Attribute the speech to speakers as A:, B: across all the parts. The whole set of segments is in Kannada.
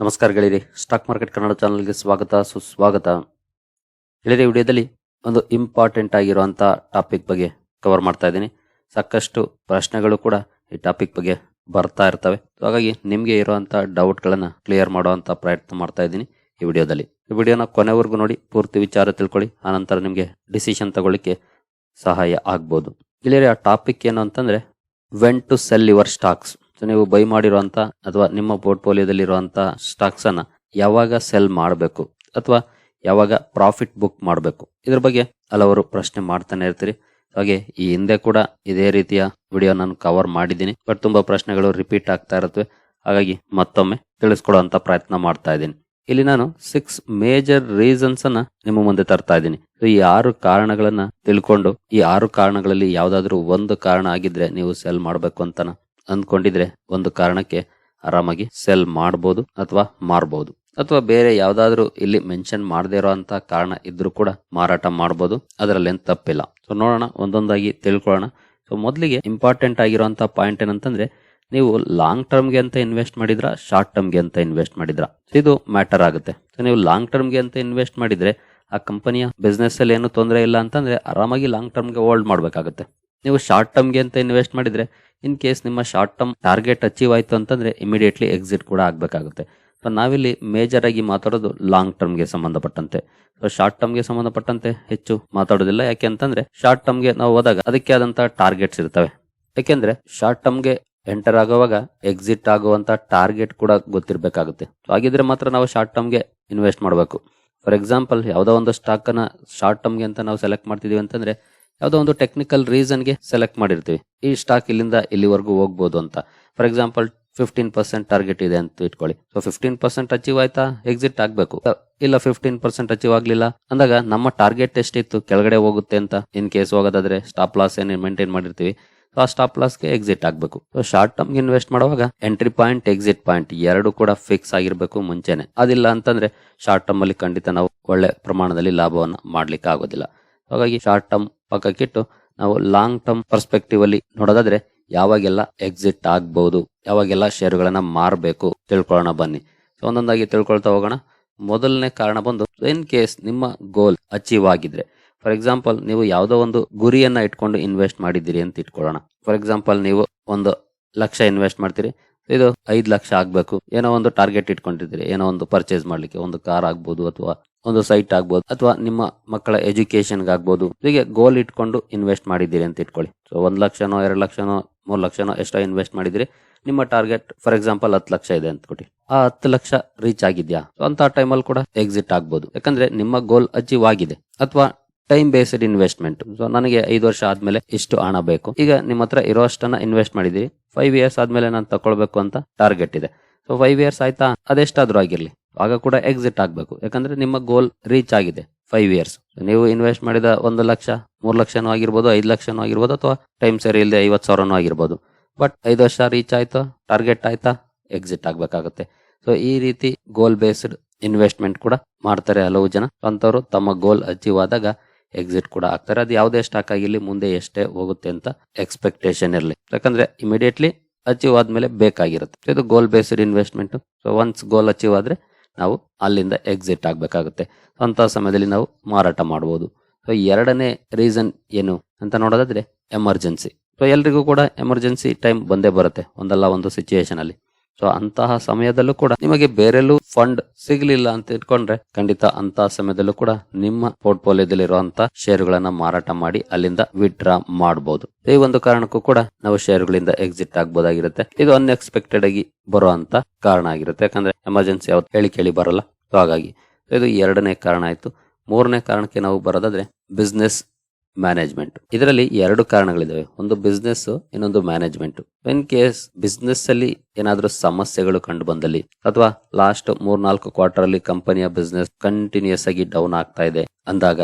A: ನಮಸ್ಕಾರ ಗೆಳೆಯರಿ ಸ್ಟಾಕ್ ಮಾರ್ಕೆಟ್ ಕನ್ನಡ ಚಾನಲ್ಗೆ ಸ್ವಾಗತ, ಸುಸ್ವಾಗತ. ಗೆಳೆಯರಿ ವಿಡಿಯೋದಲ್ಲಿ ಒಂದು ಇಂಪಾರ್ಟೆಂಟ್ ಆಗಿರುವಂಥ ಟಾಪಿಕ್ ಬಗ್ಗೆ ಕವರ್ ಮಾಡ್ತಾ ಇದ್ದೀನಿ. ಸಾಕಷ್ಟು ಪ್ರಶ್ನೆಗಳು ಕೂಡ ಈ ಟಾಪಿಕ್ ಬಗ್ಗೆ ಬರ್ತಾ ಇರ್ತವೆ. ಹಾಗಾಗಿ ನಿಮಗೆ ಇರುವಂತ ಡೌಟ್ಗಳನ್ನು ಕ್ಲಿಯರ್ ಮಾಡುವಂಥ ಪ್ರಯತ್ನ ಮಾಡ್ತಾ ಇದ್ದೀನಿ ಈ ವಿಡಿಯೋದಲ್ಲಿ. ಈ ವಿಡಿಯೋನ ಕೊನೆವರೆಗೂ ನೋಡಿ, ಪೂರ್ತಿ ವಿಚಾರ ತಿಳ್ಕೊಳ್ಳಿ, ಆನಂತರ ನಿಮಗೆ ಡಿಸಿಷನ್ ತಗೊಳ್ಳಿಕ್ಕೆ ಸಹಾಯ ಆಗ್ಬೋದು. ಗೆಳೆಯರಿ ಆ ಟಾಪಿಕ್ ಏನು ಅಂತಂದ್ರೆ when to sell your stocks so ನೀವು ಬೈ ಮಾಡಿರುವಂತ ಅಥವಾ ನಿಮ್ಮ ಪೋರ್ಟ್ಫೋಲಿಯೋದಲ್ಲಿ ಇರುವಂತ ಸ್ಟಾಕ್ಸ್ ಅನ್ನ ಯಾವಾಗ ಸೆಲ್ ಮಾಡಬೇಕು ಅಥವಾ ಯಾವಾಗ ಪ್ರಾಫಿಟ್ ಬುಕ್ ಮಾಡಬೇಕು? ಇದ್ರ ಬಗ್ಗೆ ಹಲವರು ಪ್ರಶ್ನೆ ಮಾಡ್ತಾನೆ ಇರ್ತೀರಿ. ಹಾಗೆ ಈ ಹಿಂದೆ ಕೂಡ ಇದೇ ರೀತಿಯ ವಿಡಿಯೋ ನಾನು ಕವರ್ ಮಾಡಿದ್ದೀನಿ. ಬಟ್ ತುಂಬಾ ಪ್ರಶ್ನೆಗಳು ರಿಪೀಟ್ ಆಗ್ತಾ ಇರುತ್ತವೆ. ಹಾಗಾಗಿ ಮತ್ತೊಮ್ಮೆ ತಿಳಿಸ್ಕೊಡುವಂತ ಪ್ರಯತ್ನ ಮಾಡ್ತಾ ಇದ್ದೀನಿ. ಇಲ್ಲಿ ನಾನು ಸಿಕ್ಸ್ ಮೇಜರ್ ರೀಸನ್ಸ್ ಅನ್ನ ನಿಮ್ಮ ಮುಂದೆ ತರ್ತಾ ಇದ್ದೀನಿ. ಈ ಆರು ಕಾರಣಗಳನ್ನ ತಿಳ್ಕೊಂಡು ಈ ಆರು ಕಾರಣಗಳಲ್ಲಿ ಯಾವ್ದಾದ್ರು ಒಂದು ಕಾರಣ ಆಗಿದ್ರೆ ನೀವು ಸೆಲ್ ಮಾಡ್ಬೇಕು ಅಂತ ಅಂದ್ಕೊಂಡಿದ್ರೆ ಒಂದು ಕಾರಣಕ್ಕೆ ಆರಾಮಾಗಿ ಸೆಲ್ ಮಾಡ್ಬೋದು ಅಥವಾ ಮಾರ್ಬೋದು. ಅಥವಾ ಬೇರೆ ಯಾವ್ದಾದ್ರು ಇಲ್ಲಿ ಮೆನ್ಷನ್ ಮಾಡದೇ ಇರೋಂತ ಕಾರಣ ಇದ್ರೂ ಕೂಡ ಮಾರಾಟ ಮಾಡ್ಬೋದು. ಅದರಲ್ಲೇನು ತಪ್ಪಿಲ್ಲ. ಸೊ ನೋಡೋಣ, ಒಂದೊಂದಾಗಿ ತಿಳ್ಕೊಳ್ಳೋಣ. ಸೊ ಮೊದಲಿಗೆ ಇಂಪಾರ್ಟೆಂಟ್ ಆಗಿರುವಂತ ಪಾಯಿಂಟ್ ಏನಂತಂದ್ರೆ, ನೀವು ಲಾಂಗ್ ಟರ್ಮ್ಗೆ ಅಂತ ಇನ್ವೆಸ್ಟ್ ಮಾಡಿದ್ರ ಶಾರ್ಟ್ ಟರ್ಮ್ಗೆ ಅಂತ ಇನ್ವೆಸ್ಟ್ ಮಾಡಿದ್ರ? ಇದು ಮ್ಯಾಟರ್ ಆಗುತ್ತೆ. ಸೊ ನೀವು ಲಾಂಗ್ ಟರ್ಮ್ಗೆ ಅಂತ ಇನ್ವೆಸ್ಟ್ ಮಾಡಿದ್ರೆ, ಆ ಕಂಪನಿಯ ಬಿಸ್ನೆಸ್ ಅಲ್ಲಿ ಏನು ತೊಂದರೆ ಇಲ್ಲ ಅಂತಂದ್ರೆ, ಆರಾಮಾಗಿ ಲಾಂಗ್ ಟರ್ಮ್ಗೆ ಹೋಲ್ಡ್ ಮಾಡ್ಬೇಕಾಗುತ್ತೆ. ನೀವು ಶಾರ್ಟ್ ಟರ್ಮ್ಗೆ ಅಂತ ಇನ್ವೆಸ್ಟ್ ಮಾಡಿದ್ರೆ ಇನ್ ಕೇಸ್ ನಿಮ್ಮ ಶಾರ್ಟ್ ಟರ್ಮ್ ಟಾರ್ಗೆಟ್ ಅಚೀವ್ ಆಯಿತು ಅಂತಂದ್ರೆ ಇಮಿಡಿಯೇಟ್ಲಿ ಎಕ್ಸಿಟ್ ಕೂಡ ಆಗಬೇಕಾಗುತ್ತೆ. ಸೊ ನಾವಿಲ್ಲಿ ಮೇಜರ್ ಆಗಿ ಮಾತಾಡೋದು ಲಾಂಗ್ ಟರ್ಮ್ಗೆ ಸಂಬಂಧಪಟ್ಟಂತೆ. ಸೊ ಶಾರ್ಟ್ ಟರ್ಮ್ಗೆ ಸಂಬಂಧಪಟ್ಟಂತೆ ಹೆಚ್ಚು ಮಾತಾಡೋದಿಲ್ಲ. ಯಾಕೆ ಅಂತಂದ್ರೆ ಶಾರ್ಟ್ ಟರ್ಮ್ಗೆ ನಾವು ಹೋದಾಗ ಅದಕ್ಕೆ ಆದಂತ ಟಾರ್ಗೆಟ್ಸ್ ಇರ್ತವೆ. ಯಾಕೆಂದ್ರೆ ಶಾರ್ಟ್ ಟರ್ಮ್ಗೆ ಎಂಟರ್ ಆಗುವಾಗ ಎಕ್ಸಿಟ್ ಆಗುವಂತ ಟಾರ್ಗೆಟ್ ಕೂಡ ಗೊತ್ತಿರಬೇಕಾಗುತ್ತೆ. ಹಾಗಿದ್ರೆ ಮಾತ್ರ ನಾವು ಶಾರ್ಟ್ ಟರ್ಮ್ಗೆ ಇನ್ವೆಸ್ಟ್ ಮಾಡಬೇಕು. ಫಾರ್ ಎಕ್ಸಾಂಪಲ್ ಯಾವುದೋ ಒಂದು ಸ್ಟಾಕ್ ಅನ್ನ ಶಾರ್ಟ್ ಟರ್ಮ್ಗೆ ಅಂತ ನಾವು ಸೆಲೆಕ್ಟ್ ಮಾಡ್ತಿದೀವಿ ಅಂತಂದ್ರೆ ಯಾವುದೋ ಒಂದು ಟೆಕ್ನಿಕಲ್ ರೀಸನ್ಗೆ ಸೆಲೆಕ್ಟ್ ಮಾಡಿರ್ತೀವಿ. ಈ ಸ್ಟಾಕ್ ಇಲ್ಲಿಂದ ಇಲ್ಲಿವರೆಗೂ ಹೋಗ್ಬೋದು ಅಂತ. For example fifteen percent target ಇದೆ ಅಂತ ಇಟ್ಕೊಳ್ಳಿ. ಸೊ ಫಿಫ್ಟೀನ್ ಪರ್ಸೆಂಟ್ ಅಚೀವ್ ಆಯ್ತಾ? ಎಕ್ಸಿಟ್ ಆಗಬೇಕು. ಇಲ್ಲ ಫಿಫ್ಟೀನ್ ಪರ್ಸೆಂಟ್ ಅಚೀವ್ ಆಗಲಿಲ್ಲ. ಅಂದಾಗ ನಮ್ಮ ಟಾರ್ಗೆಟ್ ಎಷ್ಟಿತ್ತು? ಕೆಳಗಡೆ ಹೋಗುತ್ತೆ ಅಂತ. ಇನ್ ಕೇಸ್ ಹೋಗೋದಾದ್ರೆ ಸ್ಟಾಪ್ ಲಾಸ್ ಏನ್ ಮೇಂಟೈನ್ ಮಾಡಿರ್ತೀವಿ. ಸೊ ಆ ಸ್ಟಾಪ್ ಲಾಸ್ಗೆ ಎಕ್ಸಿಟ್ ಆಗಬೇಕು. ಸೊ ಶಾರ್ಟ್ ಟರ್ಮ್ ಇನ್ವೆಸ್ಟ್ ಮಾಡುವಾಗ ಎಂಟ್ರಿ ಪಾಯಿಂಟ್ ಎಕ್ಸಿಟ್ ಪಾಯಿಂಟ್ ಎರಡು ಕೂಡ ಫಿಕ್ಸ್ ಆಗಿರಬೇಕು ಮುಂಚೆನೆ. ಅದಿಲ್ಲ ಅಂತಂದ್ರೆ ಶಾರ್ಟ್ ಟರ್ಮ್ ಅಲ್ಲಿ ಖಂಡಿತ ನಾವು ಒಳ್ಳೆ ಪ್ರಮಾಣದಲ್ಲಿ ಲಾಭವನ್ನು ಮಾಡ್ಲಿಕ್ಕೆ ಆಗೋದಿಲ್ಲ ಹಾಗಾಗಿ ಶಾರ್ಟ್ ಟರ್ಮ್ ಪಕ್ಕಕ್ಕಿಟ್ಟು ನಾವು ಲಾಂಗ್ ಟರ್ಮ್ ಪರ್ಸ್ಪೆಕ್ಟಿವ್ ಅಲ್ಲಿ ನೋಡೋದಾದ್ರೆ ಯಾವಾಗೆಲ್ಲ ಎಕ್ಸಿಟ್ ಆಗ್ಬಹುದು ಯಾವಾಗೆಲ್ಲ ಶೇರುಗಳನ್ನ ಮಾರಬೇಕು ತಿಳ್ಕೊಳ್ಳೋಣ ಬನ್ನಿ. ಸೊ ಒಂದೊಂದಾಗಿ ತಿಳ್ಕೊಳ್ತಾ ಹೋಗೋಣ. ಮೊದಲನೇ ಕಾರಣ ಬಂದು ಇನ್ ಕೇಸ್ ನಿಮ್ಮ ಗೋಲ್ ಅಚೀವ್ ಆಗಿದ್ರೆ ಫಾರ್ ಎಕ್ಸಾಂಪಲ್ ನೀವು ಯಾವುದೋ ಒಂದು ಗುರಿಯನ್ನ ಇಟ್ಕೊಂಡು ಇನ್ವೆಸ್ಟ್ ಮಾಡಿದ್ದೀರಿ ಅಂತ ಇಟ್ಕೊಳ್ಳೋಣ. ಫಾರ್ ಎಕ್ಸಾಂಪಲ್ ನೀವು ಒಂದು ಲಕ್ಷ ಇನ್ವೆಸ್ಟ್ ಮಾಡ್ತೀರಿ, ಇದು ಐದು ಲಕ್ಷ ಆಗ್ಬೇಕು. ಏನೋ ಒಂದು ಟಾರ್ಗೆಟ್ ಇಟ್ಕೊಂಡಿದ್ದೀರಿ, ಏನೋ ಒಂದು ಪರ್ಚೇಸ್ ಮಾಡ್ಲಿಕ್ಕೆ, ಒಂದು ಕಾರ್ ಆಗ್ಬೋದು ಅಥವಾ ಒಂದು ಸೈಟ್ ಆಗ್ಬೋದು ಅಥವಾ ನಿಮ್ಮ ಮಕ್ಕಳ ಎಜುಕೇಶನ್ ಆಗ್ಬೋದು ಹೀಗೆ ಗೋಲ್ ಇಟ್ಕೊಂಡು ಇನ್ವೆಸ್ಟ್ ಮಾಡಿದ್ದೀರಿ ಅಂತ ಇಟ್ಕೊಳ್ಳಿ. ಸೊ ಒಂದ್ ಲಕ್ಷನೋ, ಎರಡು ಲಕ್ಷನೋ, ಮೂರ್ ಲಕ್ಷನೋ ಎಷ್ಟೋ ಇನ್ವೆಸ್ಟ್ ಮಾಡಿದಿರಿ ನಿಮ್ಮ ಟಾರ್ಗೆಟ್ ಫಾರ್ ಎಕ್ಸಾಂಪಲ್ ಹತ್ತು ಲಕ್ಷ ಇದೆ ಅಂತ ಕೊಟ್ಟಿ ಆ ಹತ್ತು ಲಕ್ಷ ರೀಚ್ ಆಗಿದ್ಯಾ? ಅಂತ ಟೈಮಲ್ಲಿ ಕೂಡ ಎಕ್ಸಿಟ್ ಆಗ್ಬೋದು. ಯಾಕಂದ್ರೆ ನಿಮ್ಮ ಗೋಲ್ ಅಚೀವ್ ಆಗಿದೆ ಅಥವಾ ಟೈಮ್ ಬೇಸ್ಡ್ ಇನ್ವೆಸ್ಟ್ಮೆಂಟ್ ಸೊ ನನಗೆ ಐದು ವರ್ಷ ಆದ್ಮೇಲೆ ಇಷ್ಟು ಹಣ ಬೇಕು. ಈಗ ನಿಮ್ಮ ಹತ್ರ ಇರೋ ಅಷ್ಟನ್ನ ಇನ್ವೆಸ್ಟ್ ಮಾಡಿದೀರಿ ಫೈವ್ ಇಯರ್ಸ್ ಆದ್ಮೇಲೆ ನಾನು ತಗೊಳ್ಬೇಕು ಅಂತ ಟಾರ್ಗೆಟ್ ಇದೆ. ಸೊ ಫೈವ್ ಇಯರ್ಸ್ ಆಯ್ತಾ? ಅದೆಷ್ಟಾದ್ರೂ ಆಗಿರ್ಲಿ. ಆಗ ಕೂಡ ಎಕ್ಸಿಟ್ ಆಗಬೇಕು. ಯಾಕಂದ್ರೆ ನಿಮ್ಮ ಗೋಲ್ ರೀಚ್ ಆಗಿದೆ ಫೈವ್ ಇಯರ್ಸ್ ನೀವು ಇನ್ವೆಸ್ಟ್ ಮಾಡಿದ ಒಂದು ಲಕ್ಷ, ಮೂರು ಲಕ್ಷನೂ ಆಗಿರ್ಬೋದು, ಐದು ಲಕ್ಷನೂ ಆಗಿರ್ಬೋದು, ಅಥವಾ ಟೈಮ್ ಸರಿ ಇಲ್ಲದೆ ಐವತ್ತು ಸಾವಿರನೂ ಆಗಿರ್ಬೋದು. ಬಟ್ ಐದು ವರ್ಷ ರೀಚ್ ಆಯ್ತಾ? ಟಾರ್ಗೆಟ್ ಆಯ್ತಾ? ಎಕ್ಸಿಟ್ ಆಗಬೇಕಾಗುತ್ತೆ. ಸೊ ಈ ರೀತಿ ಗೋಲ್ ಬೇಸ್ಡ್ ಇನ್ವೆಸ್ಟ್ಮೆಂಟ್ ಕೂಡ ಮಾಡ್ತಾರೆ ಹಲವು ಜನ. ಅಂತವರು ತಮ್ಮ ಗೋಲ್ ಅಚೀವ್ ಆದಾಗ ಎಕ್ಸಿಟ್ ಕೂಡ ಆಗ್ತಾರೆ. ಅದು ಯಾವುದೇ ಸ್ಟಾಕ್ ಆಗಿರಲಿ, ಮುಂದೆ ಎಷ್ಟೇ ಹೋಗುತ್ತೆ ಅಂತ ಎಕ್ಸ್ಪೆಕ್ಟೇಷನ್ ಇರಲಿ. ಯಾಕಂದ್ರೆ ಇಮಿಡಿಯೇಟ್ಲಿ ಅಚೀವ್ ಆದ್ಮೇಲೆ ಬೇಕಾಗಿರುತ್ತೆ. ಇದು goal based investment so once goal achieve ಆದ್ರೆ ನಾವು ಅಲ್ಲಿಂದ ಎಕ್ಸಿಟ್ ಆಗಬೇಕಾಗುತ್ತೆ. ಅಂಥ ಸಮಯದಲ್ಲಿ ನಾವು ಮಾರಾಟ ಮಾಡಬಹುದು ಸೊ ಎರಡನೇ ರೀಸನ್ ಏನು ಅಂತ ನೋಡೋದಾದ್ರೆ ಎಮರ್ಜೆನ್ಸಿ ಸೊ ಎಲ್ರಿಗೂ ಕೂಡ ಎಮರ್ಜೆನ್ಸಿ ಟೈಮ್ ಬಂದೇ ಬರುತ್ತೆ ಒಂದಲ್ಲ ಒಂದು ಸಿಚುಯೇಷನ್ ಅಲ್ಲಿ. ಸೊ ಅಂತಹ ಸಮಯದಲ್ಲೂ ಕೂಡ ನಿಮಗೆ ಬೇರೆಲ್ಲೂ ಫಂಡ್ ಸಿಗಲಿಲ್ಲ ಅಂತ ಇಟ್ಕೊಂಡ್ರೆ ಖಂಡಿತ ಅಂತಹ ಸಮಯದಲ್ಲೂ ಕೂಡ ನಿಮ್ಮ ಪೋರ್ಟ್ಫೋಲಿಯೋದಲ್ಲಿರುವಂತಹ ಷೇರುಗಳನ್ನ ಮಾರಾಟ ಮಾಡಿ ಅಲ್ಲಿಂದ ವಿಡ್ರಾ ಮಾಡಬಹುದು ಈ ಒಂದು ಕಾರಣಕ್ಕೂ ಕೂಡ ನಾವು ಷೇರುಗಳಿಂದ ಎಕ್ಸಿಟ್ ಆಗ್ಬೋದಾಗಿರುತ್ತೆ. ಇದು ಅನ್ಎಕ್ಸ್ಪೆಕ್ಟೆಡ್ ಆಗಿ ಬರುವಂತ ಕಾರಣ ಆಗಿರುತ್ತೆ. ಯಾಕಂದ್ರೆ ಎಮರ್ಜೆನ್ಸಿ ಯಾವತ್ತು ಹೇಳಿ ಕೇಳಿ ಬರಲ್ಲ. ಸೊ ಹಾಗಾಗಿ ಇದು ಎರಡನೇ ಕಾರಣ ಆಯ್ತು. ಮೂರನೇ ಕಾರಣಕ್ಕೆ ನಾವು ಬರೋದಾದ್ರೆ ಬಿಸ್ನೆಸ್ ಮ್ಯಾನೇಜ್ಮೆಂಟ್ ಇದರಲ್ಲಿ ಎರಡು ಕಾರಣಗಳಿದಾವೆ. ಒಂದು ಬಿಸ್ನೆಸ್ ಇನ್ನೊಂದು ಮ್ಯಾನೇಜ್ಮೆಂಟ್ ಇನ್ ಕೇಸ್ ಬಿಸ್ನೆಸ್ ಅಲ್ಲಿ ಏನಾದರೂ ಸಮಸ್ಯೆಗಳು ಕಂಡು ಬಂದಲ್ಲಿ ಅಥವಾ ಲಾಸ್ಟ್ ಮೂರ್ ನಾಲ್ಕು ಕ್ವಾರ್ಟರ್ ಅಲ್ಲಿ ಕಂಪನಿಯ ಬಿಸ್ನೆಸ್ ಕಂಟಿನ್ಯೂಸ್ ಆಗಿ ಡೌನ್ ಆಗ್ತಾ ಇದೆ ಅಂದಾಗ,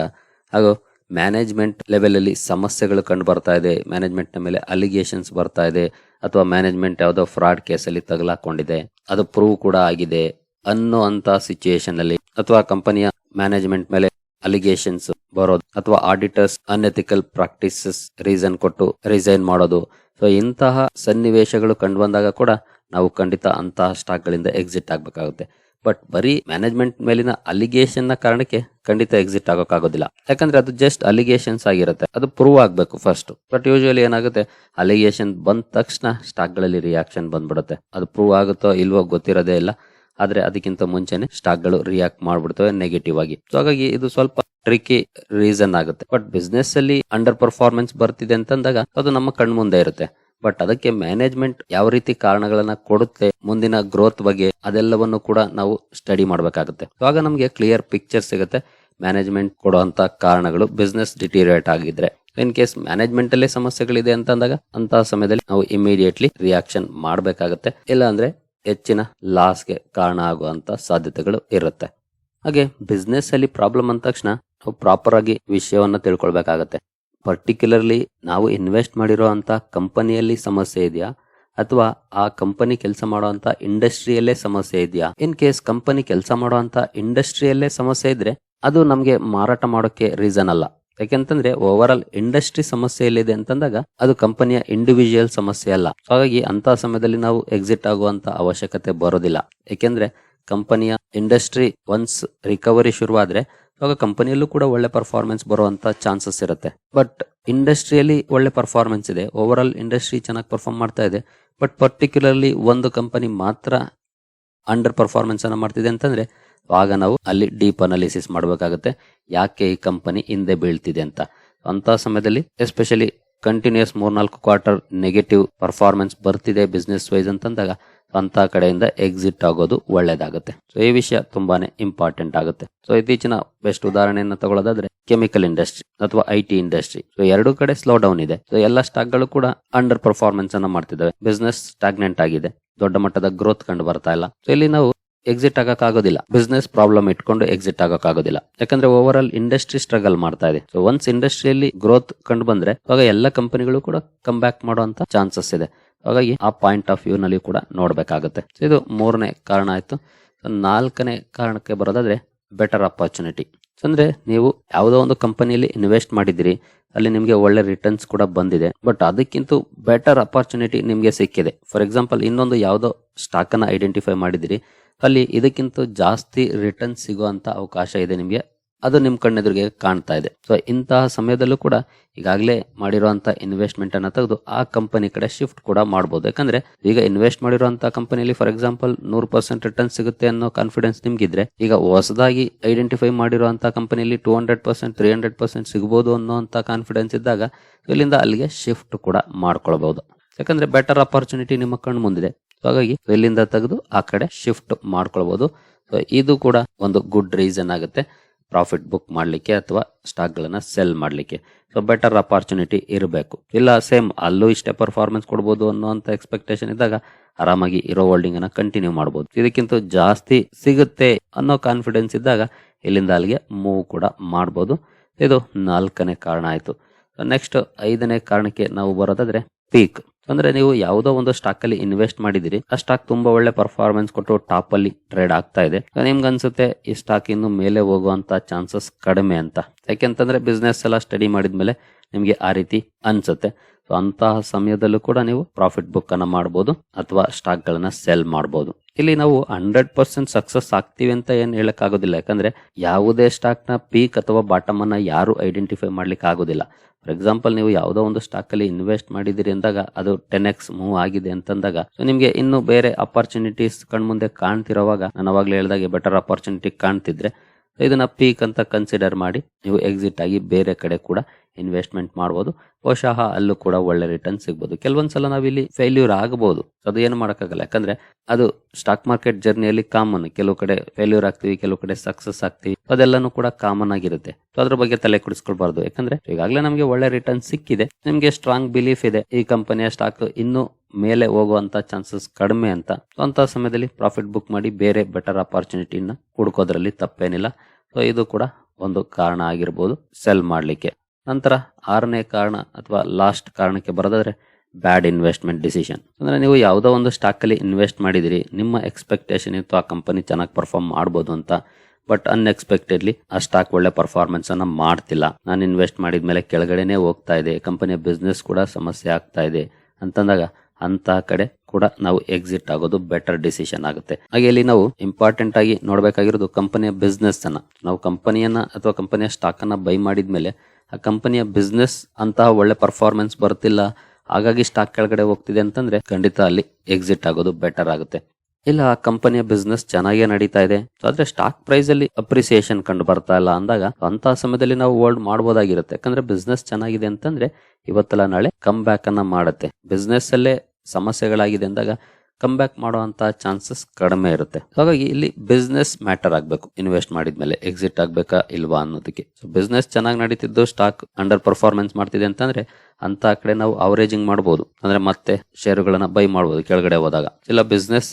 A: ಹಾಗೂ ಮ್ಯಾನೇಜ್ಮೆಂಟ್ ಲೆವೆಲ್ ಅಲ್ಲಿ ಸಮಸ್ಯೆಗಳು ಕಂಡು ಬರ್ತಾ ಇದೆ ಮ್ಯಾನೇಜ್ಮೆಂಟ್ನ ಮೇಲೆ ಅಲಿಗೇಷನ್ಸ್ ಬರ್ತಾ ಇದೆ, ಅಥವಾ ಮ್ಯಾನೇಜ್ಮೆಂಟ್ ಯಾವುದೋ ಫ್ರಾಡ್ ಕೇಸ್ ಅಲ್ಲಿ ತಗಲಾಕೊಂಡಿದೆ, ಅದು ಪ್ರೂವ್ ಕೂಡ ಆಗಿದೆ ಅನ್ನೋ ಅಂತ ಸಿಚುಯೇಷನ್ ಅಲ್ಲಿ, ಅಥವಾ ಕಂಪನಿಯ ಮ್ಯಾನೇಜ್ಮೆಂಟ್ ಮೇಲೆ ಅಲಿಗೇಷನ್ಸ್ ಬರೋದು ಅಥವಾ ಆಡಿಟರ್ಸ್ ಅನ್ಎಥಿಕಲ್ ಪ್ರಾಕ್ಟೀಸಸ್ ರೀಸನ್ ಕೊಟ್ಟು ರಿಸೈನ್ ಮಾಡೋದು. ಸೊ ಇಂತಹ ಸನ್ನಿವೇಶಗಳು ಕಂಡು ಬಂದಾಗ ಕೂಡ ನಾವು ಖಂಡಿತ ಅಂತಹ ಸ್ಟಾಕ್ ಗಳಿಂದ ಎಕ್ಸಿಟ್ ಆಗಬೇಕಾಗುತ್ತೆ. ಬಟ್ ಬರೀ ಮ್ಯಾನೇಜ್ಮೆಂಟ್ ಮೇಲಿನ ಅಲಿಗೇಷನ್ನ ಕಾರಣಕ್ಕೆ ಖಂಡಿತ ಎಕ್ಸಿಟ್ ಆಗೋಕ್ಕಾಗೋದಿಲ್ಲ. ಯಾಕಂದ್ರೆ ಅದು ಜಸ್ಟ್ ಅಲಿಗೇಷನ್ಸ್ ಆಗಿರುತ್ತೆ. ಅದು ಪ್ರೂವ್ ಆಗಬೇಕು ಫಸ್ಟ್ ಬಟ್ ಯೂಶುವಲಿ ಏನಾಗುತ್ತೆ? ಅಲಿಗೇಷನ್ ಬಂದ ತಕ್ಷಣ ಸ್ಟಾಕ್ಗಳಲ್ಲಿ ರಿಯಾಕ್ಷನ್ ಬಂದ್ಬಿಡುತ್ತೆ. ಅದು ಪ್ರೂವ್ ಆಗುತ್ತೋ ಇಲ್ವೋ ಗೊತ್ತಿರೋದೇ ಇಲ್ಲ. ಆದ್ರೆ ಅದಕ್ಕಿಂತ ಮುಂಚೆನೆ ಸ್ಟಾಕ್ಗಳು ರಿಯಾಕ್ಟ್ ಮಾಡ್ಬಿಡ್ತವೆ ನೆಗೆಟಿವ್ ಆಗಿ. ಸೊ ಹಾಗಾಗಿ ಇದು ಸ್ವಲ್ಪ ಟ್ರಿಕಿ ರೀಸನ್ ಆಗುತ್ತೆ. ಬಟ್ ಬಿಸ್ನೆಸ್ ಅಲ್ಲಿ ಅಂಡರ್ ಪರ್ಫಾರ್ಮೆನ್ಸ್ ಬರ್ತಿದೆ ಅಂತಂದಾಗ ಅದು ನಮ್ಮ ಕಣ್ಮುಂದೆ ಇರುತ್ತೆ. ಬಟ್ ಅದಕ್ಕೆ ಮ್ಯಾನೇಜ್ಮೆಂಟ್ ಯಾವ ರೀತಿ ಕಾರಣಗಳನ್ನ ಕೊಡುತ್ತೆ, ಮುಂದಿನ ಗ್ರೋತ್ ಬಗ್ಗೆ ಅದೆಲ್ಲವನ್ನು ಕೂಡ ನಾವು ಸ್ಟಡಿ ಮಾಡಬೇಕಾಗುತ್ತೆ. ಆಗ ನಮಗೆ ಕ್ಲಿಯರ್ ಪಿಕ್ಚರ್ ಸಿಗುತ್ತೆ. ಮ್ಯಾನೇಜ್ಮೆಂಟ್ ಕೊಡುವಂತ ಕಾರಣಗಳು ಬಿಸ್ನೆಸ್ ಡಿಟೀರಿಯೇಟ್ ಆಗಿದ್ರೆ. ಇನ್ ಕೇಸ್ ಮ್ಯಾನೇಜ್ಮೆಂಟ್ ಅಲ್ಲಿ ಸಮಸ್ಯೆಗಳಿದೆ ಅಂತಂದಾಗ ಅಂತ ಸಮಯದಲ್ಲಿ ನಾವು ಇಮಿಡಿಯೇಟ್ಲಿ ರಿಯಾಕ್ಷನ್ ಮಾಡಬೇಕಾಗುತ್ತೆ. ಇಲ್ಲ ಅಂದ್ರೆ ಹೆಚ್ಚಿನ ಲಾಸ್ಗೆ ಕಾರಣ ಆಗುವಂತ ಸಾಧ್ಯತೆಗಳು ಇರುತ್ತೆ. ಹಾಗೆ ಬಿಸ್ನೆಸ್ ಅಲ್ಲಿ ಪ್ರಾಬ್ಲಮ್ ಅಂದ ತಕ್ಷಣ ನಾವು ಪ್ರಾಪರ್ ಆಗಿ ವಿಷಯವನ್ನ ತಿಳ್ಕೊಳ್ಬೇಕಾಗತ್ತೆ. ಪರ್ಟಿಕ್ಯುಲರ್ಲಿ ನಾವು ಇನ್ವೆಸ್ಟ್ ಮಾಡಿರೋ ಅಂತ ಕಂಪನಿಯಲ್ಲಿ ಸಮಸ್ಯೆ ಇದೆಯಾ? ಅಥವಾ ಆ ಕಂಪನಿ ಕೆಲಸ ಮಾಡುವಂತ ಇಂಡಸ್ಟ್ರಿಯಲ್ಲೇ ಸಮಸ್ಯೆ ಇದೆಯಾ? ಇನ್ ಕೇಸ್ ಕಂಪನಿ ಕೆಲಸ ಮಾಡುವಂತ ಇಂಡಸ್ಟ್ರಿಯಲ್ಲೇ ಸಮಸ್ಯೆ ಇದ್ರೆ ಅದು ನಮಗೆ ಮಾರಾಟ ಮಾಡೋಕೆ ರೀಸನ್ ಅಲ್ಲ. ಯಾಕೆಂತಂದ್ರೆ ಓವರ್ ಆಲ್ ಇಂಡಸ್ಟ್ರಿ ಸಮಸ್ಯೆ ಎಲ್ಲಿದೆ ಅಂತಂದಾಗ ಅದು ಕಂಪನಿಯ ಇಂಡಿವಿಜುವಲ್ ಸಮಸ್ಯೆ ಅಲ್ಲ. ಹಾಗಾಗಿ ಅಂತ ಸಮಯದಲ್ಲಿ ನಾವು ಎಕ್ಸಿಟ್ ಆಗುವಂತ ಅವಶ್ಯಕತೆ ಬರೋದಿಲ್ಲ. ಯಾಕೆಂದ್ರೆ ಕಂಪನಿಯ ಇಂಡಸ್ಟ್ರಿ ಒನ್ಸ್ ರಿಕವರಿ ಶುರುವಾದ್ರೆ ಇವಾಗ ಕಂಪನಿಯಲ್ಲೂ ಕೂಡ ಒಳ್ಳೆ ಪರ್ಫಾರ್ಮೆನ್ಸ್ ಬರುವಂತ ಚಾನ್ಸಸ್ ಇರುತ್ತೆ. ಬಟ್ ಇಂಡಸ್ಟ್ರಿಯಲ್ಲಿ ಒಳ್ಳೆ ಪರ್ಫಾರ್ಮೆನ್ಸ್ ಇದೆ. ಓವರ್ ಆಲ್ ಇಂಡಸ್ಟ್ರಿ ಚೆನ್ನಾಗಿ ಪರ್ಫಾರ್ಮ್ ಮಾಡ್ತಾ ಇದೆ. ಬಟ್ ಪರ್ಟಿಕ್ಯುಲರ್ಲಿ ಒಂದು ಕಂಪನಿ ಮಾತ್ರ ಅಂಡರ್ ಪರ್ಫಾರ್ಮೆನ್ಸ್ ಅನ್ನ ಮಾಡ್ತಿದೆ ಅಂತಂದ್ರೆ, ಆಗ ನಾವು ಅಲ್ಲಿ ಡೀಪ್ ಅನಾಲಿಸಿಸ್ ಮಾಡಬೇಕಾಗುತ್ತೆ. ಯಾಕೆ ಈ ಕಂಪನಿ ಹಿಂದೆ ಬೀಳ್ತಿದೆ ಅಂತ. ಅಂತ ಸಮಯದಲ್ಲಿ ಎಸ್ಪೆಷಲಿ ಕಂಟಿನ್ಯೂಸ್ ಮೂರ್ನಾಲ್ಕು ಕ್ವಾರ್ಟರ್ ನೆಗೆಟಿವ್ ಪರ್ಫಾರ್ಮೆನ್ಸ್ ಬರ್ತಿದೆ ಬಿಸ್ನೆಸ್ ವೈಸ್ ಅಂತಂದಾಗ ಅಂತ ಕಡೆಯಿಂದ ಎಕ್ಸಿಟ್ ಆಗೋದು ಒಳ್ಳೇದಾಗುತ್ತೆ. ಸೊ ಈ ವಿಷಯ ತುಂಬಾನೇ ಇಂಪಾರ್ಟೆಂಟ್ ಆಗುತ್ತೆ. ಸೊ ಇತ್ತೀಚಿನ ಬೆಸ್ಟ್ ಉದಾಹರಣೆಯನ್ನ ತಗೊಳ್ಳೋದಾದ್ರೆ ಕೆಮಿಕಲ್ ಇಂಡಸ್ಟ್ರಿ ಅಥವಾ ಐ ಟಿ ಇಂಡಸ್ಟ್ರಿ ಸೊ ಎರಡು ಕಡೆ ಸ್ಲೋ ಡೌನ್ ಇದೆ. ಸೊ ಎಲ್ಲ ಸ್ಟಾಕ್ಗಳು ಕೂಡ ಅಂಡರ್ ಪರ್ಫಾರ್ಮೆನ್ಸ್ ಅನ್ನ ಮಾಡ್ತಿದ್ದಾವೆ. ಬಿಸ್ನೆಸ್ ಸ್ಟಾಗ್ನೆಂಟ್ ಆಗಿದೆ. ದೊಡ್ಡ ಮಟ್ಟದ ಗ್ರೋತ್ ಕಂಡು ಬರ್ತಾ ಇಲ್ಲ. ಸೊ ಇಲ್ಲಿ ನಾವು ಎಕ್ಸಿಟ್ ಆಗೋಕ್ಕಾಗೋದಿಲ್ಲ. ಬಿಸ್ನೆಸ್ ಪ್ರಾಬ್ಲಮ್ ಇಟ್ಕೊಂಡು ಎಕ್ಸಿಟ್ ಆಗೋಕ್ಕಾಗೋದಿಲ್ಲ. ಯಾಕಂದ್ರೆ ಓವರ್ ಆಲ್ ಇಂಡಸ್ಟ್ರಿ ಸ್ಟ್ರಗಲ್ ಮಾಡ್ತಾ ಇದೆ. ಸೊ ಒನ್ಸ್ ಇಂಡಸ್ಟ್ರಿಯಲ್ಲಿ ಗ್ರೋತ್ ಕಂಡು ಬಂದ್ರೆ ಆಗ ಎಲ್ಲ ಕಂಪನಿಗಳು ಕೂಡ ಕಮ್ ಬ್ಯಾಕ್ ಮಾಡುವಂತ ಚಾನ್ಸಸ್ ಇದೆ. ಹಾಗಾಗಿ ಆ ಪಾಯಿಂಟ್ ಆಫ್ ವ್ಯೂ ನಲ್ಲಿ ಕೂಡ ನೋಡ್ಬೇಕಾಗುತ್ತೆ. ಇದು ಮೂರನೇ ಕಾರಣ ಆಯ್ತು. ನಾಲ್ಕನೇ ಕಾರಣಕ್ಕೆ ಬರೋದಾದ್ರೆ ಬೆಟರ್ ಅಪರ್ಚುನಿಟಿ ಅಂದ್ರೆ ನೀವು ಯಾವುದೋ ಒಂದು ಕಂಪನಿಯಲ್ಲಿ ಇನ್ವೆಸ್ಟ್ ಮಾಡಿದಿರಿ ಅಲ್ಲಿ ನಿಮಗೆ ಒಳ್ಳೆ ರಿಟರ್ನ್ಸ್ ಕೂಡ ಬಂದಿದೆ. ಬಟ್ ಅದಕ್ಕಿಂತ ಬೆಟರ್ ಅಪರ್ಚುನಿಟಿ ನಿಮಗೆ ಸಿಕ್ಕಿದೆ. ಫಾರ್ ಎಕ್ಸಾಂಪಲ್ ಇನ್ನೊಂದು ಯಾವುದೋ ಸ್ಟಾಕ್ ಅನ್ನ ಐಡೆಂಟಿಫೈ ಮಾಡಿದಿರಿ ಅಲ್ಲಿ ಇದಕ್ಕಿಂತ ಜಾಸ್ತಿ ರಿಟರ್ನ್ ಸಿಗುವಂತ ಅವಕಾಶ ಇದೆ ನಿಮಗೆ. ಅದು ನಿಮ್ಮ ಕಣ್ಣೆದುರಿಗೆ ಕಾಣ್ತಾ ಇದೆ. ಸೊ ಇಂತಹ ಸಮಯದಲ್ಲೂ ಕೂಡ ಈಗಾಗಲೇ ಮಾಡಿರುವಂತಹ ಇನ್ವೆಸ್ಟ್ಮೆಂಟ್ ಅನ್ನ ತೆಗೆದು ಆ ಕಂಪನಿ ಕಡೆ ಶಿಫ್ಟ್ ಕೂಡ ಮಾಡಬಹುದು ಯಾಕಂದ್ರೆ ಈಗ ಇನ್ವೆಸ್ಟ್ ಮಾಡಿರುವಂತಹ ಕಂಪನಿಯಲ್ಲಿ ಫಾರ್ ಎಕ್ಸಾಂಪಲ್ ನೂರು ಪರ್ಸೆಂಟ್ ರಿಟರ್ನ್ ಸಿಗುತ್ತೆ ಅನ್ನೋ ಕಾನ್ಫಿಡೆನ್ಸ್ ನಿಮ್ಗಿದ್ರೆ, ಈಗ ಹೊಸದಾಗಿ ಐಡೆಂಟಿಫೈ ಮಾಡಿರುವಂತಹ ಕಂಪನಿಯಲ್ಲಿ two hundred percent three hundred percent ಸಿಗಬಹುದು ಅನ್ನೋಂತ ಕಾನ್ಫಿಡೆನ್ಸ್ ಇದ್ದಾಗ ಇಲ್ಲಿಂದ ಅಲ್ಲಿಗೆ ಶಿಫ್ಟ್ ಕೂಡ ಮಾಡ್ಕೊಳ್ಬಹುದು. ಯಾಕಂದ್ರೆ ಬೆಟರ್ ಅಪರ್ಚುನಿಟಿ ನಿಮ್ಮ ಕಣ್ಣು ಮುಂದಿದೆ. ಹಾಗಾಗಿ ಇಲ್ಲಿಂದ ತೆಗೆದು ಆ ಕಡೆ ಶಿಫ್ಟ್ ಮಾಡ್ಕೊಳ್ಬಹುದು. ಸೊ ಇದು ಕೂಡ ಒಂದು ಗುಡ್ ರೀಸನ್ ಆಗುತ್ತೆ. ಪ್ರಾಫಿಟ್ ಬುಕ್ ಮಾಡಲಿಕ್ಕೆ ಅಥವಾ ಸ್ಟಾಕ್ಗಳನ್ನು ಸೆಲ್ ಮಾಡಲಿಕ್ಕೆ. ಸೊ ಬೆಟರ್ ಅಪಾರ್ಚುನಿಟಿ ಇರಬೇಕು. ಇಲ್ಲ ಸೇಮ್ ಅಲ್ಲೂ ಇಷ್ಟೇ ಪರ್ಫಾರ್ಮೆನ್ಸ್ ಕೊಡ್ಬೋದು ಅನ್ನೋಂಥ ಎಕ್ಸ್ಪೆಕ್ಟೇಷನ್ ಇದ್ದಾಗ ಆರಾಮಾಗಿ ಇರೋ ಹೋಲ್ಡಿಂಗ್ ಅನ್ನ ಕಂಟಿನ್ಯೂ ಮಾಡ್ಬೋದು. ಇದಕ್ಕಿಂತ ಜಾಸ್ತಿ ಸಿಗುತ್ತೆ ಅನ್ನೋ ಕಾನ್ಫಿಡೆನ್ಸ್ ಇದ್ದಾಗ ಇಲ್ಲಿಂದ ಅಲ್ಲಿಗೆ ಮೂವ್ ಕೂಡ ಮಾಡ್ಬೋದು. ಇದು ನಾಲ್ಕನೇ ಕಾರಣ ಆಯಿತು. ನೆಕ್ಸ್ಟ್ ಐದನೇ ಕಾರಣಕ್ಕೆ ನಾವು ಬರೋದಾದ್ರೆ ಪೀಕ್ ಅಂದ್ರೆ ನೀವು ಯಾವುದೋ ಒಂದು ಸ್ಟಾಕ್ ಅಲ್ಲಿ ಇನ್ವೆಸ್ಟ್ ಮಾಡಿದಿರಿ ಆ ಸ್ಟಾಕ್ ತುಂಬಾ ಒಳ್ಳೆ ಪರ್ಫಾರ್ಮೆನ್ಸ್ ಕೊಟ್ಟು ಟಾಪ್ ಅಲ್ಲಿ ಟ್ರೇಡ್ ಆಗ್ತಾ ಇದೆ. ನಿಮ್ಗೆ ಅನ್ಸುತ್ತೆ, ಈ ಸ್ಟಾಕ್ ಇನ್ನು ಮೇಲೆ ಹೋಗುವಂತ ಚಾನ್ಸಸ್ ಕಡಿಮೆ ಅಂತ. ಯಾಕೆಂತಂದ್ರೆ ಬಿಸ್ನೆಸ್ ಎಲ್ಲ ಸ್ಟಡಿ ಮಾಡಿದ್ಮೇಲೆ ನಿಮ್ಗೆ ಆ ರೀತಿ ಅನ್ಸುತ್ತೆ. ಸೊ ಅಂತಹ ಸಮಯದಲ್ಲೂ ಕೂಡ ನೀವು ಪ್ರಾಫಿಟ್ ಬುಕ್ ಅನ್ನ ಮಾಡಬಹುದು ಅಥವಾ ಸ್ಟಾಕ್ ಗಳನ್ನ ಸೆಲ್ ಮಾಡಬಹುದು ಇಲ್ಲಿ ನಾವು ಹಂಡ್ರೆಡ್ ಪರ್ಸೆಂಟ್ ಸಕ್ಸಸ್ ಆಗ್ತೀವಿ ಅಂತ ಏನ್ ಹೇಳಕ್ ಆಗೋದಿಲ್ಲ ಯಾಕಂದ್ರೆ ಯಾವುದೇ ಸ್ಟಾಕ್ನ ಪೀಕ್ ಅಥವಾ ಬಾಟಮ್ ಅನ್ನ ಯಾರು ಐಡೆಂಟಿಫೈ ಮಾಡ್ಲಿಕ್ಕೆ ಆಗೋದಿಲ್ಲ ಫಾರ್ ಎಕ್ಸಾಂಪಲ್ ನೀವು ಯಾವುದೋ ಒಂದು ಸ್ಟಾಕ್ ಅಲ್ಲಿ ಇನ್ವೆಸ್ಟ್ ಮಾಡಿದಿರಿ ಅಂದಾಗ ಅದು ಟೆನ್ ಎಕ್ಸ್ ಮೂವ್ ಆಗಿದೆ ಅಂತಂದಾಗ ಸೊ ನಿಮ್ಗೆ ಇನ್ನು ಬೇರೆ ಅಪರ್ಚುನಿಟೀಸ್ ಕಣ್ಮುಂದೆ ಕಾಣ್ತಿರೋವಾಗ ನಾನು ಅವಾಗಲೇ ಹೇಳಿದಾಗೆ ಬೆಟರ್ ಅಪರ್ಚುನಿಟಿ ಕಾಣ್ತಿದ್ರೆ ಇದನ್ನ ಪೀಕ್ ಅಂತ ಕನ್ಸಿಡರ್ ಮಾಡಿ, ನೀವು ಎಕ್ಸಿಟ್ ಆಗಿ ಬೇರೆ ಕಡೆ ಕೂಡ ಇನ್ವೆಸ್ಟ್ಮೆಂಟ್ ಮಾಡ್ಬೋದು. ಬಹುಶಃ ಅಲ್ಲೂ ಕೂಡ ಒಳ್ಳೆ ರಿಟರ್ನ್ ಸಿಗ್ಬೋದು. ಕೆಲವೊಂದ್ಸಲ ನಾವಿಲ್ಲಿ ಫೇಲ್ಯೂರ್ ಆಗಬಹುದು ಅದು ಏನು ಮಾಡೋಕ್ಕಾಗಲ್ಲ. ಯಾಕಂದ್ರೆ ಅದು ಸ್ಟಾಕ್ ಮಾರ್ಕೆಟ್ ಜರ್ನಿಯಲ್ಲಿ ಕಾಮನ್ ಕೆಲವು ಕಡೆ ಫೇಲ್ಯೂರ್ ಆಗ್ತೀವಿ, ಕೆಲವು ಕಡೆ ಸಕ್ಸಸ್ ಆಗ್ತೀವಿ. ಅದೆಲ್ಲನೂ ಕೂಡ ಕಾಮನ್ ಆಗಿರುತ್ತೆ. ಅದ್ರ ಬಗ್ಗೆ ತಲೆ ಕುಡಿಸ್ಕೊಳ್ಬಾರ್ದು. ಯಾಕಂದ್ರೆ ಈಗಾಗಲೇ ನಮಗೆ ಒಳ್ಳೆ ರಿಟರ್ನ್ ಸಿಕ್ಕಿದೆ. ನಿಮಗೆ ಸ್ಟ್ರಾಂಗ್ ಬಿಲೀಫ್ ಇದೆ. ಈ ಕಂಪನಿಯ ಸ್ಟಾಕ್ ಇನ್ನು ಮೇಲೆ ಹೋಗುವಂತ ಚಾನ್ಸಸ್ ಕಡಿಮೆ ಅಂತ. ಅಂತ ಸಮಯದಲ್ಲಿ ಪ್ರಾಫಿಟ್ ಬುಕ್ ಮಾಡಿ ಬೇರೆ ಬೆಟರ್ ಅಪರ್ಚುನಿಟಿನ ಹುಡುಕೋದ್ರಲ್ಲಿ ತಪ್ಪೇನಿಲ್ಲ. ಸೊ ಇದು ಕೂಡ ಒಂದು ಕಾರಣ ಆಗಿರ್ಬೋದು. ಸೆಲ್ ಮಾಡಲಿಕ್ಕೆ. ನಂತರ ಆರನೇ ಕಾರಣ ಅಥವಾ ಲಾಸ್ಟ್ ಕಾರಣಕ್ಕೆ ಬರೋದಾದ್ರೆ ಬ್ಯಾಡ್ ಇನ್ವೆಸ್ಟ್ಮೆಂಟ್ ಡಿಸಿಷನ್ ಅಂದರೆ ನೀವು ಯಾವುದೋ ಒಂದು ಸ್ಟಾಕಲ್ಲಿ ಇನ್ವೆಸ್ಟ್ ಮಾಡಿದಿರಿ ನಿಮ್ಮ ಎಕ್ಸ್ಪೆಕ್ಟೇಷನ್ ಇತ್ತು ಆ ಕಂಪನಿ ಚೆನ್ನಾಗಿ ಪರ್ಫಾರ್ಮ್ ಮಾಡ್ಬೋದು ಅಂತ ಬಟ್ ಅನ್ಎಕ್ಸ್ಪೆಕ್ಟೆಡ್ಲಿ ಆ ಸ್ಟಾಕ್ ಒಳ್ಳೆ ಪರ್ಫಾರ್ಮೆನ್ಸ್ ಅನ್ನ ಮಾಡ್ತಿಲ್ಲ. ನಾನು ಇನ್ವೆಸ್ಟ್ ಮಾಡಿದ ಮೇಲೆ ಕೆಳಗಡೆನೆ ಹೋಗ್ತಾ ಇದೆ ಕಂಪನಿಯ ಬಿಸ್ನೆಸ್ ಕೂಡ ಸಮಸ್ಯೆ ಆಗ್ತಾ ಇದೆ ಅಂತಂದಾಗ ಅಂತ ಕಡೆ ಕೂಡ ನಾವು ಎಕ್ಸಿಟ್ ಆಗೋದು ಬೆಟರ್ ಡಿಸಿಷನ್ ಆಗುತ್ತೆ. ಹಾಗೆ ಇಲ್ಲಿ ನಾವು ಇಂಪಾರ್ಟೆಂಟ್ ಆಗಿ ನೋಡಬೇಕಾಗಿರೋದು ಕಂಪನಿಯ ಬಿಸ್ನೆಸ್ ಅನ್ನ. ನಾವು ಕಂಪನಿಯನ್ನ ಅಥವಾ ಕಂಪನಿಯ ಸ್ಟಾಕ್ ಅನ್ನ ಬೈ ಮಾಡಿದ್ಮೇಲೆ ಆ ಕಂಪನಿಯ ಬಿಸ್ನೆಸ್ ಅಂತಹ ಒಳ್ಳೆ ಪರ್ಫಾರ್ಮೆನ್ಸ್ ಬರ್ತಿಲ್ಲ, ಹಾಗಾಗಿ ಸ್ಟಾಕ್ ಕೆಳಗಡೆ ಹೋಗ್ತಿದೆ ಅಂತಂದ್ರೆ ಖಂಡಿತ ಅಲ್ಲಿ ಎಕ್ಸಿಟ್ ಆಗೋದು ಬೆಟರ್ ಆಗುತ್ತೆ. ಇಲ್ಲ, ಆ ಕಂಪನಿಯ ಬಿಸ್ನೆಸ್ ಚೆನ್ನಾಗೇ ನಡೀತಾ ಇದೆ. ಆದ್ರೆ ಸ್ಟಾಕ್ ಪ್ರೈಸ್ ಅಲ್ಲಿ ಅಪ್ರಿಸಿಯೇಷನ್ ಕಂಡು ಬರ್ತಾ ಇಲ್ಲ ಅಂದಾಗ ಅಂತ ಸಮಯದಲ್ಲಿ ನಾವು ಹೋಲ್ಡ್ ಮಾಡಬಹುದಾಗಿರುತ್ತೆ ಯಾಕಂದ್ರೆ ಬಿಸ್ನೆಸ್ ಚೆನ್ನಾಗಿದೆ ಅಂತಂದ್ರೆ, ಇವತ್ತಲ್ಲ ನಾಳೆ ಕಮ್ ಬ್ಯಾಕ್ ಅನ್ನ ಮಾಡುತ್ತೆ. ಬಿಸ್ನೆಸ್ ಅಲ್ಲೇ ಸಮಸ್ಯೆಗಳಾಗಿದೆ ಅಂದಾಗ ಕಮ್ ಬ್ಯಾಕ್ ಮಾಡುವಂತ ಚಾನ್ಸಸ್ ಕಡಿಮೆ ಇರುತ್ತೆ. ಹಾಗಾಗಿ ಇಲ್ಲಿ ಬಿಸ್ನೆಸ್ ಮ್ಯಾಟರ್ ಆಗಬೇಕು. ಇನ್ವೆಸ್ಟ್ ಮಾಡಿದ್ಮೇಲೆ ಎಕ್ಸಿಟ್ ಆಗ್ಬೇಕಾ ಇಲ್ವಾ ಅನ್ನೋದಕ್ಕೆ. ಸೊ ಬಿಸ್ನೆಸ್ ಚೆನ್ನಾಗಿ ನಡೀತಿದ್ದು ಸ್ಟಾಕ್ ಅಂಡರ್ ಪರ್ಫಾರ್ಮೆನ್ಸ್ ಮಾಡ್ತಿದೆ ಅಂತಂದ್ರೆ ಅಂತ ಕಡೆ ನಾವು ಅವರೇಜಿಂಗ್ ಮಾಡಬಹುದು ಅಂದ್ರೆ ಮತ್ತೆ ಶೇರುಗಳನ್ನ ಬೈ ಮಾಡಬಹುದು ಕೆಳಗಡೆ ಹೋದಾಗ. ಇಲ್ಲ ಬಿಸ್ನೆಸ್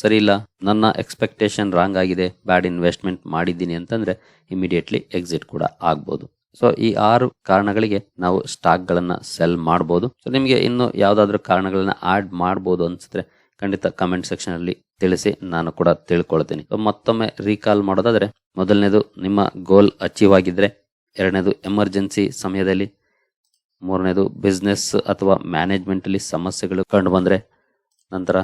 A: ಸರಿ ಇಲ್ಲ ನನ್ನ ಎಕ್ಸ್ಪೆಕ್ಟೇಷನ್ ರಾಂಗ್ ಆಗಿದೆ ಬ್ಯಾಡ್ ಇನ್ವೆಸ್ಟ್ಮೆಂಟ್ ಮಾಡಿದ್ದೀನಿ ಅಂತಂದರೆ ಇಮಿಡಿಯೇಟ್ಲಿ ಎಕ್ಸಿಟ್ ಕೂಡ ಆಗ್ಬೋದು. ಸೊ ಈ ಆರು ಕಾರಣಗಳಿಗೆ ನಾವು ಸ್ಟಾಕ್ಗಳನ್ನು ಸೆಲ್ ಮಾಡ್ಬೋದು. ಸೊ ನಿಮಗೆ ಇನ್ನು ಯಾವುದಾದ್ರೂ ಕಾರಣಗಳನ್ನ ಆ್ಯಡ್ ಮಾಡ್ಬೋದು ಅನಿಸಿದ್ರೆ ಖಂಡಿತ ಕಮೆಂಟ್ ಸೆಕ್ಷನಲ್ಲಿ ತಿಳಿಸಿ, ನಾನು ಕೂಡ ತಿಳ್ಕೊಳ್ತೀನಿ. ಸೊ ಮತ್ತೊಮ್ಮೆ ರೀಕಾಲ್ ಮಾಡೋದಾದರೆ, ಮೊದಲನೇದು ನಿಮ್ಮ ಗೋಲ್ ಅಚೀವ್ ಆಗಿದ್ರೆ, ಎರಡನೇದು ಎಮರ್ಜೆನ್ಸಿ ಸಮಯದಲ್ಲಿ, ಮೂರನೇದು ಬಿಸ್ನೆಸ್ ಅಥವಾ ಮ್ಯಾನೇಜ್ಮೆಂಟಲ್ಲಿ ಸಮಸ್ಯೆಗಳು ಕಂಡು ಬಂದರೆ, ನಂತರ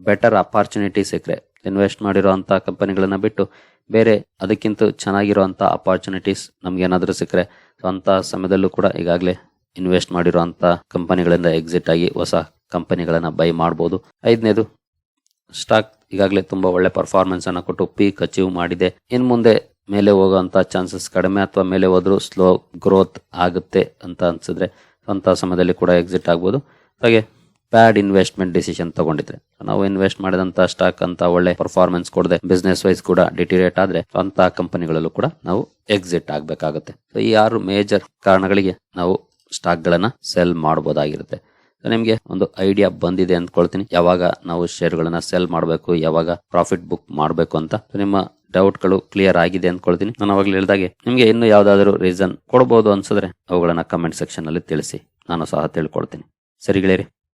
A: ಬೆಟರ್ ಅಪಾರ್ಚುನಿಟಿ ಸಿಕ್ಕರೆ ಇನ್ವೆಸ್ಟ್ ಮಾಡಿರೋಂಥ ಕಂಪನಿಗಳನ್ನ ಬಿಟ್ಟು ಬೇರೆ ಅದಕ್ಕಿಂತ ಚೆನ್ನಾಗಿರೋಂಥ ಅಪಾರ್ಚುನಿಟೀಸ್ ನಮಗೇನಾದರೂ ಸಿಕ್ಕರೆ ಸೊ ಅಂಥ ಸಮಯದಲ್ಲೂ ಕೂಡ ಈಗಾಗಲೇ ಇನ್ವೆಸ್ಟ್ ಮಾಡಿರೋಂಥ ಕಂಪನಿಗಳಿಂದ ಎಕ್ಸಿಟ್ ಆಗಿ ಹೊಸ ಕಂಪನಿಗಳನ್ನ ಬೈ ಮಾಡ್ಬೋದು. ಐದನೇದು ಸ್ಟಾಕ್ ಈಗಾಗಲೇ ತುಂಬಾ ಒಳ್ಳೆ ಪರ್ಫಾರ್ಮೆನ್ಸನ್ನು ಕೊಟ್ಟು ಪೀಕ್ ಅಚೀವ್ ಮಾಡಿದೆ. ಇನ್ನು ಮುಂದೆ ಮೇಲೆ ಹೋಗೋವಂಥ ಚಾನ್ಸಸ್ ಕಡಿಮೆ ಅಥವಾ ಮೇಲೆ ಹೋದರೂ ಸ್ಲೋ ಗ್ರೋತ್ ಆಗುತ್ತೆ ಅಂತ ಅನ್ಸಿದ್ರೆ ಸ್ವಂತ ಸಮಯದಲ್ಲಿ ಕೂಡ ಎಕ್ಸಿಟ್ ಆಗ್ಬೋದು. ಹಾಗೆ ಬ್ಯಾಡ್ ಇನ್ವೆಸ್ಟ್ಮೆಂಟ್ ಡಿಸಿಷನ್ ತಗೊಂಡಿದ್ರೆ. ನಾವು ಇನ್ವೆಸ್ಟ್ ಮಾಡಿದಂತ ಸ್ಟಾಕ್ ಅಂತ ಒಳ್ಳೆ ಪರ್ಫಾರ್ಮೆನ್ಸ್ ಕೊಡದೆ ಬಿಸ್ನೆಸ್ ವೈಸ್ ಕೂಡ ಡಿಟಿರೇಟ್ ಆದ್ರೆ ಅಂತ ಕಂಪನಿಗಳಲ್ಲೂ ಕೂಡ ನಾವು ಎಕ್ಸಿಟ್ ಆಗಬೇಕಾಗುತ್ತೆ. ಸೊ ಈ ಆರು ಮೇಜರ್ ಕಾರಣಗಳಿಗೆ ನಾವು ಸ್ಟಾಕ್ ಗಳನ್ನ ಸೆಲ್ ಮಾಡಬಹುದಾಗಿರುತ್ತೆ ಸೊ ನಿಮ್ಗೆ ಒಂದು ಐಡಿಯಾ ಬಂದಿದೆ ಅಂದ್ಕೊಳ್ತೀನಿ. ಯಾವಾಗ ನಾವು ಶೇರ್ಗಳನ್ನ ಸೆಲ್ ಮಾಡಬೇಕು, ಯಾವಾಗ ಪ್ರಾಫಿಟ್ ಬುಕ್ ಮಾಡಬೇಕು ಅಂತ. ನಿಮ್ಮ ಡೌಟ್ಗಳು ಕ್ಲಿಯರ್ ಆಗಿದೆ ಅಂದ್ಕೊಳ್ತೀನಿ. ನಾನು ಅವಾಗಲೇ ಹೇಳಿದಾಗೆ, ನಿಮ್ಗೆ ಇನ್ನು ಯಾವ್ದಾದ್ರು ರೀಸನ್ ಕೊಡಬಹುದು ಅನ್ಸಿದ್ರೆ ಅವುಗಳನ್ನ ಕಮೆಂಟ್ ಸೆಕ್ಷನ್ ಅಲ್ಲಿ ತಿಳಿಸಿ. ನಾನು ಸಹ ತಿಳ್ಕೊಳ್ತೀನಿ. ಸರಿ ಗೆಳೆಯರಿ